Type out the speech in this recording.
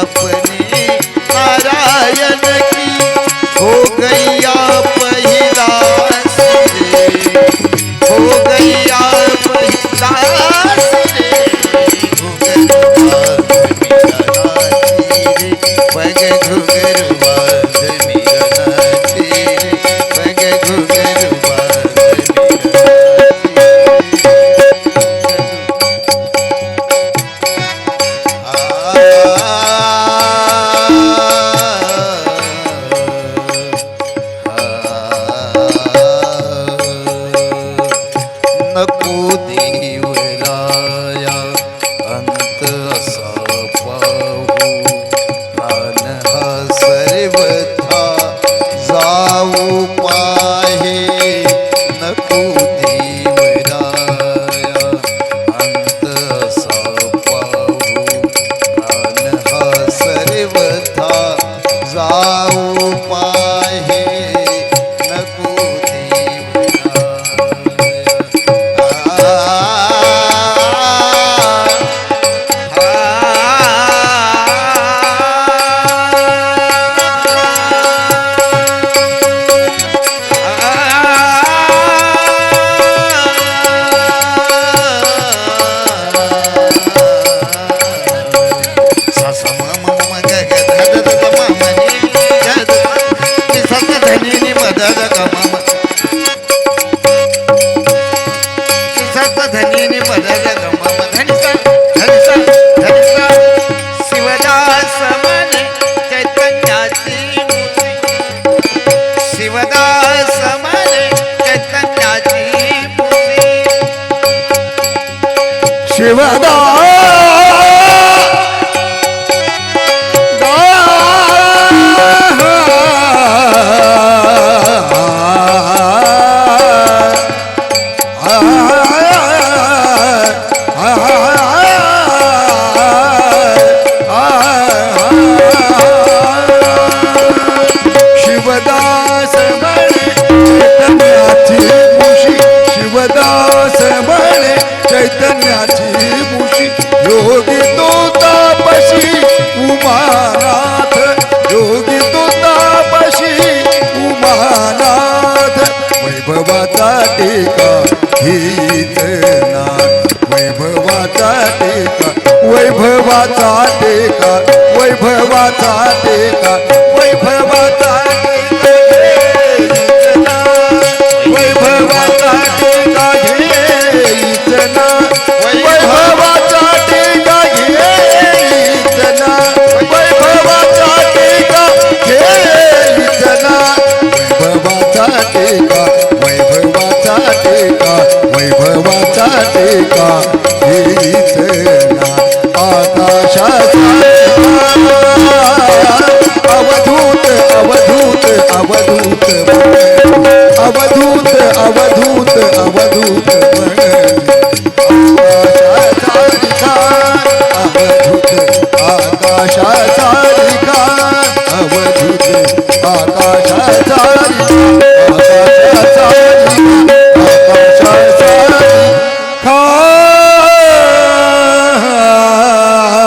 अपने नारायण की हो गैया पहिला हो गैया पहिला पग घुगरवा So. वैभवाचा टीका हीच ना वैभवाचा टीका वैभवाचा टीका वैभवाचा टीका वैभवा टेका